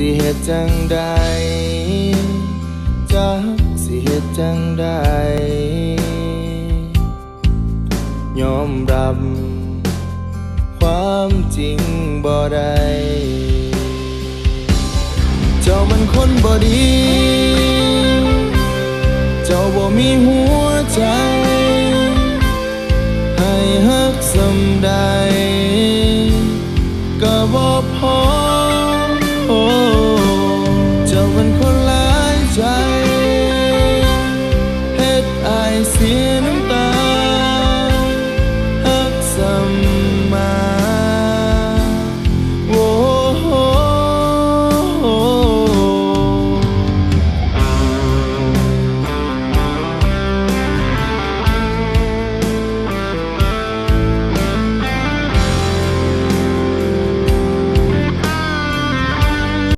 สิเหตุจังใดจักสิเหตุจังใดยอมรับ ความจริงบ่ได้เจ้ามันคนบ่ดี เจ้าบ่มีหัวใจ ให้ฮักสำใดก็บ่พอ โอ้เจ้ามันคนหลายใจเฮ็ดอายเสีย